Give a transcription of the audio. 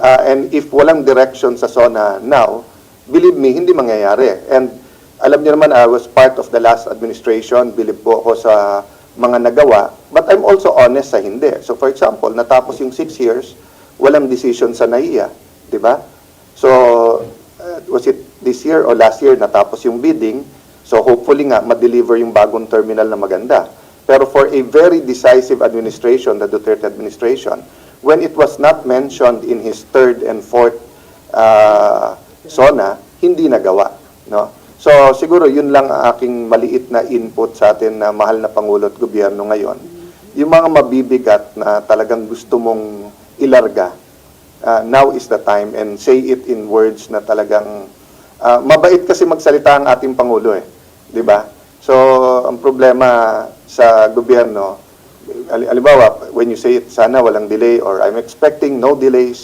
Uh, and if walang direction sa SONA now, believe me, hindi mangyayari. And alam niyo naman, I was part of the last administration, believe po ako sa mga nagawa, but I'm also honest sa hindi. So for example, natapos yung six years, walang decision sa NAIA, di ba? So, uh, was it this year or last year natapos yung bidding, so hopefully nga, ma-deliver yung bagong terminal na maganda. Pero for a very decisive administration, the Duterte administration, when it was not mentioned in his third and fourth uh, SONA, hindi nagawa. No? So siguro yun lang ang aking maliit na input sa atin na mahal na Pangulo at Gobyerno ngayon. Yung mga mabibigat na talagang gusto mong ilarga, uh, now is the time and say it in words na talagang uh, mabait kasi magsalita ang ating Pangulo eh. Di ba? So ang problema sa gobyerno, Halimbawa, when you say it, sana walang delay or I'm expecting no delays,